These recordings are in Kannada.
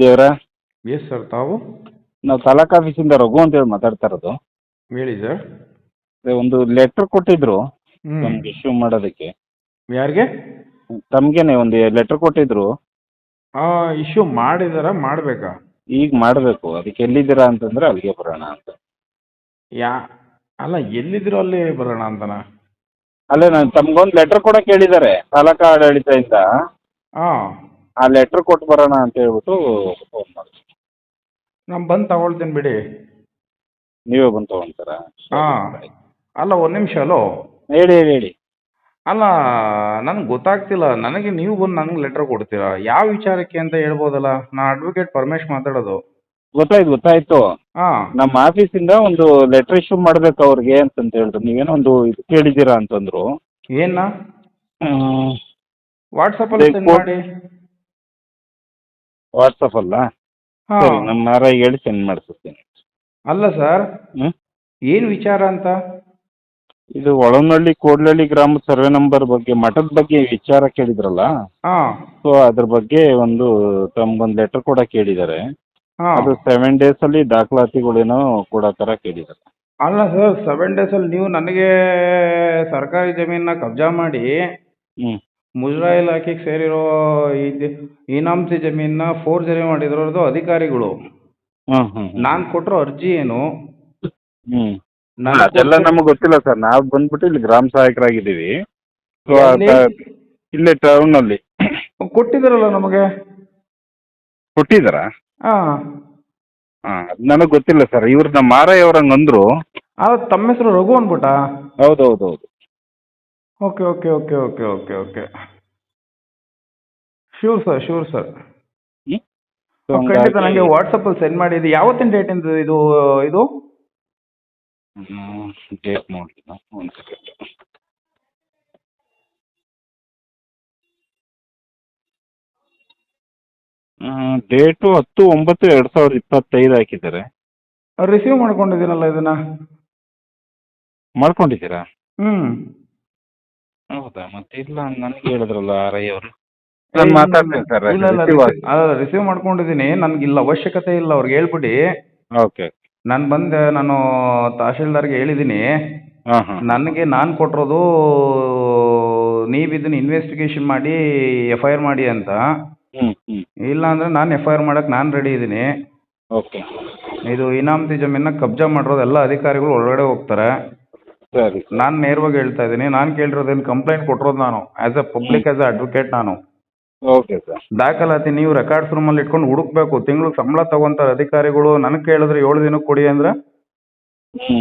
ದೇವ್ರ? ಎಸ್ ಸರ್ ತಾವು? ನಾವು ತಾಲೂಕ್ ಆಫೀಸಿಂದ ರಘು ಅಂತೇಳಿ ಮಾತಾಡ್ತಾ ಇರೋದು. ಹೇಳಿ ಸರ್ ಅದೇ ಒಂದು ಲೆಟರ್ ಕೊಟ್ಟಿದ್ರು ಹ್ಞೂ ನಮ್ಗೆ ಇಶ್ಯೂ ಮಾಡೋದಕ್ಕೆ. ಯಾರಿಗೆ? ತಮ್ಗೇನೆ ಒಂದು ಲೆಟರ್ ಕೊಟ್ಟಿದ್ರು. ಇಶ್ಯೂ ಮಾಡಿದಾರ ಮಾಡಬೇಕಾ? ಈಗ ಮಾಡಬೇಕು. ಅದಕ್ಕೆ ಎಲ್ಲಿದ್ದೀರಾ ಅಂತಂದ್ರೆ ಅಲ್ಲಿಗೆ ಬರೋಣ ಅಂತ. ಯಾ ಅಲ್ಲ ಎಲ್ಲಿದ್ರು ಅಲ್ಲಿ ಬರೋಣ ಅಂತನಾ? ಅಲ್ಲೇ ನಾನು ತಮ್ಗೊಂದು ಲೆಟರ್ ಕೊಡಕ್ಕೆ ಹೇಳಿದ್ದಾರೆ ತಾಲೂಕಾ ಆಡಳಿತದಿಂದ ಹಾಂ ಆ ಲೆಟ್ರ್ ಕೊಟ್ಟು ಬರೋಣ ಅಂತ ಹೇಳ್ಬಿಟ್ಟು ಫೋನ್ ಮಾಡಿದೆ. ನಾನು ಬಂದು ತಗೊಳ್ತೀನಿ ಬಿಡಿ. ನೀವೇ ಬಂದು ತೊಗೊಂತಾರಾ? ಹಾಂ. ಅಲ್ಲ ಒಂದು ನಿಮಿಷ ಅಲೋ. ಹೇಳಿ ಹೇಳಿ ಹೇಳಿ. ಅಲ್ಲ ನನಗೆ ಗೊತ್ತಾಗ್ತಿಲ್ಲ. ನನಗೆ ನೀವು ಬಂದು ನನಗೆ ಲೆಟ್ರ್ ಕೊಡ್ತೀರಾ? ಯಾವ ವಿಚಾರಕ್ಕೆ ಅಂತ ಹೇಳ್ಬೋದಲ್ಲ? ನಾ ಅಡ್ವೊಕೇಟ್ ಪರಮೇಶ್ ಮಾತಾಡೋದು. ಗೊತ್ತಾಯ್ತು ಗೊತ್ತಾಯ್ತು. ಹಾಂ. ನಮ್ಮ ಆಫೀಸಿಂದ ಒಂದು ಲೆಟ್ರ್ ಇಶ್ಯೂ ಮಾಡ್ಬೇಕು ಅವ್ರಿಗೆ ಅಂತಂತ ಹೇಳಿದ್ರು. ನೀವೇನೋ ಒಂದು ಇದು ಕೇಳಿದ್ದೀರಾ ಅಂತಂದ್ರು. ಏನ? ವಾಟ್ಸಪ್ ವಾಟ್ಸಪ್ಪಲ್ಲಿ ಸೆಂಡ್ ಮಾಡಿ. ವಾಟ್ಸಪ್ ಅಲ್ಲ? ಸರಿ ಹಾಂ ನಮ್ಮ ಆರ್ ಹೇಳಿ ಸೆಂಡ್ ಮಾಡಿಸ್ತೀನಿ ಅಲ್ಲ ಸರ್ ಏನು ವಿಚಾರ ಅಂತ? ಇದು ಒಳನಹಳ್ಳಿ ಕೋಡ್ಲಹಳ್ಳಿ ಗ್ರಾಮದ ಸರ್ವೆ ನಂಬರ್ ಬಗ್ಗೆ ಮಠದ ಬಗ್ಗೆ ವಿಚಾರ ಕೇಳಿದ್ರಲ್ಲ? ಹಾಂ. ಸೊ ಅದ್ರ ಬಗ್ಗೆ ಒಂದು ತಮ್ಗೊಂದು ಲೆಟರ್ ಕೂಡ ಕೇಳಿದ್ದಾರೆ. ಹಾಂ. ಅದು ಸೆವೆನ್ ಡೇಸ್ ಅಲ್ಲಿ ದಾಖಲಾತಿಗಳೇನೋ ಕೂಡ ತರ ಕೇಳಿದ್ದಾರೆ. ಅಲ್ಲ ಸರ್ ಸೆವೆನ್ ಅಲ್ಲಿ ನೀವು ನನಗೆ ಸರ್ಕಾರಿ ಜಮೀನನ್ನ ಕಬ್ಜಾ ಮಾಡಿ ಹ್ಮ್. ಮುಜರಾಯಿ ಇಲಾಖೆಗೆ ಸೇರಿರೋ ಇದು ಇನಾಮ್ಸಿ ಜಮೀನನ್ನ ಫೋರ್ಜರಿ ಮಾಡಿರೋದು ಅಧಿಕಾರಿಗಳು. ಹ್ಮ್ ಹ್ಮ್ ನಾನು ಕೊಟ್ಟಿರೋ ಅರ್ಜಿ ಏನು? ಹ್ಮ್. ನಾನು ಅದೆಲ್ಲ ನಮಗೆ ಗೊತ್ತಿಲ್ಲ ಸರ್. ನಾವು ಬಂದ್ಬಿಟ್ಟು ಇಲ್ಲಿ ಗ್ರಾಮ ಸಹಾಯಕರಾಗಿದ್ದೀವಿ. ಇಲ್ಲೇ ಎಲ್ಲಿ? ಇಲ್ಲೇ ಟೌನಲ್ಲಿ. ಕೊಟ್ಟಿದ್ದೀರಲ್ಲ ನಮಗೆ? ಕೊಟ್ಟಿದಾರ ಹಾಂ. ನನಗೆ ಗೊತ್ತಿಲ್ಲ ಸರ್. ಇವ್ರು ನಮ್ಮ ಹಂಗೆ ಅಂದರು. ಅದು ತಮ್ಮ ಹೆಸರು ರಘು ಅನ್ಬಿಟ್ಟ ಹೌದೌದೌದು. ಹೌದು ಹೌದು okay okay okay okay okay okay sure sir sure sir hmm? ಖಂಡಿತ ಹಂಗಾಗಿ- ನನಗೆ ವಾಟ್ಸಪ್ಪಲ್ಲಿ ಸೆಂಡ್ ಮಾಡಿ ಇದು ಯಾವತ್ತಿನ ಡೇಟಿಂದ ಇದು ಇದು ಹ್ಮ್, ಡೇಟ್ ನೋಡ್ತೀನಿ ಒಂದು ಸೆಕೆಂಡ್ ಡೇಟು ಹತ್ತು ಒಂಬತ್ತು ಎರಡು ಸಾವಿರದ ಇಪ್ಪತ್ತೈದು ಹಾಕಿದ್ದಾರೆ. ರಿಸೀವ್ ಮಾಡ್ಕೊಂಡಿದ್ದೀನಲ್ಲ ಇದನ್ನ? ಮಾಡ್ಕೊಂಡಿದ್ದೀರಾ? ಹ್ಞೂ ಹೌದಾ? ಮತ್ತೆ ಇಲ್ಲ ನನಗೆ ಹೇಳಿದ್ರಲ್ಲ ಆರ್ ಐ ಅವರು ನಾನು ಮಾತಾಡ್ತೇನೆ ಸರ್ ಇಲ್ಲ ಇಲ್ಲ ರಿಸೀವ್ ಮಾಡ್ಕೊಂಡಿದ್ದೀನಿ. ನನಗೆ ಇಲ್ಲ ಅವಶ್ಯಕತೆ ಇಲ್ಲ ಅವ್ರಿಗೆ ಹೇಳ್ಬಿಡಿ. ಓಕೆ ನಾನು ಬಂದೆ ನಾನು ತಹಶೀಲ್ದಾರ್ಗೆ ಹೇಳಿದ್ದೀನಿ. ಹಾಂ ಹಾಂ. ನನಗೆ ನಾನು ಕೊಟ್ಟಿರೋದು ನೀವು ಇದನ್ನ ಇನ್ವೆಸ್ಟಿಗೇಷನ್ ಮಾಡಿ ಎಫ್ ಐ ಆರ್ ಮಾಡಿ ಅಂತ. ಹ್ಞೂ ಹ್ಞೂ ಇಲ್ಲ ಅಂದ್ರೆ ನಾನು ಎಫ್ ಐ ಆರ್ ಮಾಡಕ್ಕೆ ನಾನು ರೆಡಿ ಇದ್ದೀನಿ ಓಕೆ. ಇದು ಇನಾಮತಿ ಜಮೀನ ಕಬ್ಜಾ ಮಾಡಿರೋದು ಎಲ್ಲ ಅಧಿಕಾರಿಗಳು ಒಳಗಡೆ ಹೋಗ್ತಾರೆ. ಸರಿ ನಾನು ನೇರವಾಗಿ ಹೇಳ್ತಾ ಇದ್ದೀನಿ. ನಾನು ಕೇಳಿರೋದೇನು ಕಂಪ್ಲೇಂಟ್ ಕೊಟ್ಟಿರೋದು ನಾನು. As a public as a advocate ನಾನು. ಓಕೆ ಸರ್ ದಾಖಲಾತಿ ನೀವು ರೆಕಾರ್ಡ್ಸ್ ರೂಮಲ್ಲಿ ಇಟ್ಕೊಂಡು ಹುಡುಕ್ಬೇಕು. ತಿಂಗಳು ಸಂಬಳ ತಗೊಂತಾರೆ ಅಧಿಕಾರಿಗಳು. ನನಗೆ ಕೇಳಿದ್ರೆ ಏಳು ದಿನಕ್ಕೆ ಕೊಡಿ ಅಂದ್ರೆ? ಹ್ಞೂ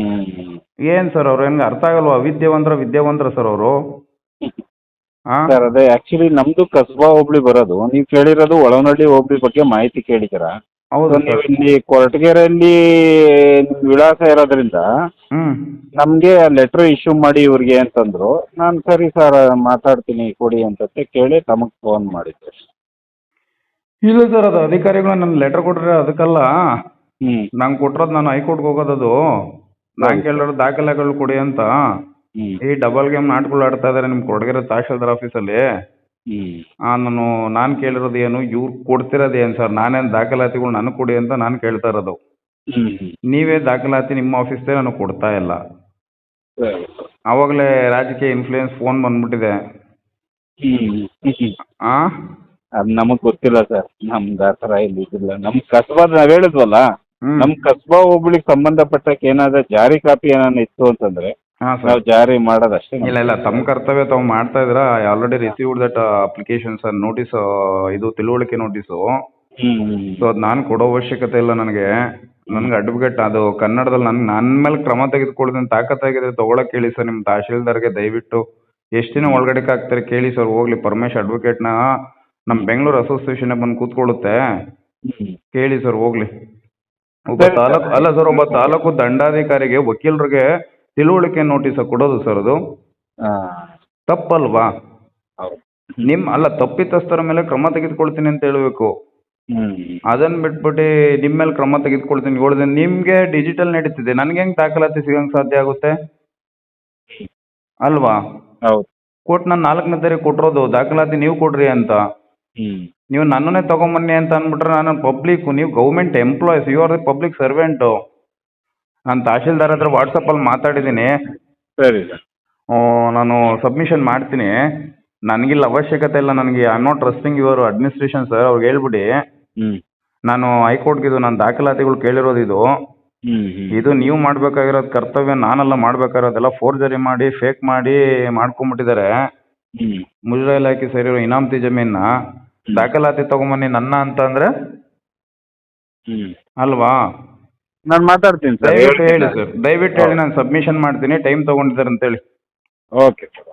ಏನು ಸರ್ ಅವ್ರು? ಹೆಂಗೆ ಅರ್ಥ ಆಗಲ್ವಾ? ಅವಿದ್ಯಾವಂತರ ವಿದ್ಯಾವಂತರ ಸರ್ ಅವರು. ಹಾಂ ಸರ್ ಅದೇ ಆಕ್ಚುಲಿ ನಮ್ದು ಕಸ್ಬಾ ಹೋಬ್ಳಿ ಬರೋದು. ನೀವು ಕೇಳಿರೋದು ಒಳನಳ್ಳಿ ಹೋಬ್ಳಿ ಬಗ್ಗೆ ಮಾಹಿತಿ ಕೇಳಿದ್ದೀರಾ? ಹೌದು. ನೀವು ಇಲ್ಲಿ ಕೊರಟಗೆರೆಯಲ್ಲಿ ನಿಮ್ ವಿಳಾಸ ಇರೋದ್ರಿಂದ ಹ್ಞೂ ನಮಗೆ ಲೆಟ್ರ್ ಇಶ್ಯೂ ಮಾಡಿ ಇವ್ರಿಗೆ ಅಂತಂದ್ರು. ನಾನು ಸರಿ ಸರ್ ಮಾತಾಡ್ತೀನಿ ಕೊಡಿ ಅಂತ ಕೇಳಿ ತಮಗೆ ಫೋನ್ ಮಾಡಿದ್ದೆ ಇಲ್ಲ ಸರ್ ಅದು ಅಧಿಕಾರಿಗಳು ನನ್ನ ಲೆಟರ್ ಕೊಟ್ಟರೆ ಅದಕ್ಕಲ್ಲ. ಹ್ಮ್. ನಂಗೆ ಕೊಟ್ಟಿರೋದು ನಾನು ಹೈಕೋರ್ಟ್ಗೆ ಹೋಗೋದದು ನಾನು ಹೌದು. ಕೇಳಿರೋದು ದಾಖಲೆಗಳು ಕೊಡಿ ಅಂತ. ಈ ಡಬಲ್ ಗೇಮ್ ನಾಟಕಗಳು ಆಡ್ತಾ ಇದ್ದಾರೆ ನಿಮ್ಮ ಕೊಡಗೆರೆ ತಹಶೀಲ್ದಾರ್ ಆಫೀಸಲ್ಲಿ ಹ್ಞೂ ಆ, ನಾನು ನಾನು ಕೇಳಿರೋದು ಏನು ಇವ್ರು ಕೊಡ್ತಿರೋದು ಏನು ಸರ್? ನಾನೇನು ದಾಖಲಾತಿಗಳು ನನಗೆ ಕೊಡಿ ಅಂತ ನಾನು ಕೇಳ್ತಾ ಇರೋದು. ನೀವೇ ದಾಖಲಾತಿ ನಿಮ್ಮ ಆಫೀಸ್ದೇ ನನಗೆ ಕೊಡ್ತಾ ಇಲ್ಲ. ಸರಿ ಸರ್. ಆವಾಗಲೇ ರಾಜಕೀಯ ಇನ್ಫ್ಲೂಯೆನ್ಸ್ ಫೋನ್ ಬಂದ್ಬಿಟ್ಟಿದೆ. ಹ್ಞೂ ಹ್ಞೂ ಆ? ಅದು ನಮಗೆ ಗೊತ್ತಿಲ್ಲ ಸರ್. ನಮ್ದು ಆ ಥರ ಇಲ್ಲಿ ಇದಿಲ್ಲ. ನಮ್ಮ ಕಸ್ಬಾ ನಾವು ಹೇಳಿದ್ವಲ್ಲ ಹ್ಮ್. ನಮ್ಮ ಕಸ್ಬಾ ಹೋಬ್ಳಿಗೆ ಸಂಬಂಧಪಟ್ಟಕ್ಕೆ ಏನಾದರೂ ಜಾರಿ ಕಾಪಿ ಏನಾನ ಇತ್ತು ಅಂತಂದ್ರೆ ಹಾಂ ನಾವು ಸರ್ ಜಾರಿ ಮಾಡೋದಷ್ಟೇ ಇಲ್ಲ ಇಲ್ಲ ತಮ್ಮ ಕರ್ತವ್ಯ ತಾವು ಮಾಡ್ತಾ ಇದ್ರ I already received that application sir notice ಇದು ತಿಳುವಳಿಕೆ ನೋಟಿಸು ಸೊ ಅದ್ ನಾನು ಕೊಡೋ ಅವಶ್ಯಕತೆ ಇಲ್ಲ ನನಗೆ. ನನಗೆ ಅಡ್ವೊಕೇಟ್ ಅದು ಕನ್ನಡದಲ್ಲಿ ನನ್ ನನ್ನ ಮೇಲೆ ಕ್ರಮ ತೆಗೆದುಕೊಳ್ಳೋದನ್ನ ತಾಕತ್ತಾಗಿದೆ ತಗೊಳಕ್ ಹೇಳಿ ಸರ್ ನಿಮ್ಮ ತಹಶೀಲ್ದಾರ್ಗೆ ದಯವಿಟ್ಟು. ಎಷ್ಟು ದಿನ ಒಳಗಡೆ ಹಾಕ್ತಾರೆ ಕೇಳಿ ಸರ್ ಹೋಗ್ಲಿ ಪರಮೇಶ್ ಅಡ್ವೊಕೇಟ್ನ ನಮ್ಮ ಬೆಂಗಳೂರು ಅಸೋಸಿಯೇಷನ್ ಬಂದು ಕೂತ್ಕೊಳ್ಳುತ್ತೆ. ಕೇಳಿ ಸರ್ ಹೋಗ್ಲಿ. ಒಬ್ಬ ತಾಲೂಕು ಅಲ್ಲ ಸರ್ ಒಬ್ಬ ತಾಲೂಕು ದಂಡಾಧಿಕಾರಿಗೆ ವಕೀಲರಿಗೆ ತಿಳುವಳಿಕೆ ನೋಟಿಸ್ ಕೊಡೋದು ಸರ್ ಅದು. ತಪ್ಪಲ್ವಾ? ನಿಮ್ ನಿಮ್ಮ ಅಲ್ಲ ತಪ್ಪಿತಸ್ಥರ ಮೇಲೆ ಕ್ರಮ ತೆಗೆದುಕೊಳ್ತೀನಿ ಅಂತ ಹೇಳಬೇಕು. ಹ್ಞೂ ಅದನ್ನ ಬಿಟ್ಬಿಟ್ಟು ನಿಮ್ಮ ಮೇಲೆ ಕ್ರಮ ತೆಗೆದುಕೊಳ್ತೀನಿ. ಏಳು ನಿಮ್ಗೆ ಡಿಜಿಟಲ್ ನಡೀತಿದೆ. ನನಗೆ ಹೆಂಗ್ ದಾಖಲಾತಿ ಸಿಗಂಗೆ ಸಾಧ್ಯ ಆಗುತ್ತೆ? ಅಲ್ವಾ? ಹೌದು. ಕೊಟ್ಟು ನಾನು ನಾಲ್ಕನೇ ತಾರೀಕು ಕೊಟ್ಟಿರೋದು. ದಾಖಲಾತಿ ನೀವು ಕೊಡ್ರಿ ಅಂತ. ಹ್ಞೂ ನೀವು ನನ್ನನ್ನೇ ತಗೊಂಬನ್ನಿ ಅಂತ ಅಂದ್ಬಿಟ್ರೆ ನಾನು ಪಬ್ಲಿಕ್ ನೀವು government employees you are the public servant ನಾನು ತಹಶೀಲ್ದಾರ್ ಹತ್ರ ವಾಟ್ಸಪ್ಪಲ್ಲಿ ಮಾತಾಡಿದ್ದೀನಿ. ಸರಿ ಸರ್. ನಾನು ಸಬ್ಮಿಷನ್ ಮಾಡ್ತೀನಿ. ನನಗಿಲ್ಲ ಅವಶ್ಯಕತೆ ಇಲ್ಲ ನನಗೆ I not trusting your administration sir ಅವ್ರಿಗೆ ಹೇಳ್ಬಿಡಿ. ಹ್ಞೂ ನಾನು ಹೈಕೋರ್ಟ್ಗೆ ಇದು ನನ್ನ ದಾಖಲಾತಿಗಳು ಕೇಳಿರೋದು ಇದು. ಹ್ಞೂ ಹ್ಞೂ ಇದು ನೀವು ಮಾಡ್ಬೇಕಾಗಿರೋದು ಕರ್ತವ್ಯ ನಾನೆಲ್ಲ ಮಾಡ್ಬೇಕಾಗಿರೋದೆಲ್ಲ ಫೋರ್ಜರಿ ಮಾಡಿ ಫೇಕ್ ಮಾಡಿ ಮಾಡ್ಕೊಂಬಿಟ್ಟಿದ್ದಾರೆ. ಹ್ಞೂ ಇಲಾಖೆ ಸೇರಿರೋ ಇನಾಮತಿ ಜಮೀನ ದಾಖಲಾತಿ ತಗೊಂಬನ್ನಿ ನನ್ನ ಅಂತ ಅಂದರೆ? ಹ್ಞೂ ಅಲ್ವಾ? ನಾನು ಮಾತಾಡ್ತೀನಿ ಸರ್ ದಯವಿಟ್ಟು ಹೇಳಿ ಸರ್ ದಯವಿಟ್ಟು ಹೇಳಿ ನಾನು ಸಬ್ಮಿಷನ್ ಮಾಡ್ತೀನಿ. ಟೈಮ್ ತೊಗೊಂಡಿದ್ದಾರೆ ಅಂತೇಳಿ ಓಕೆ ಸರ್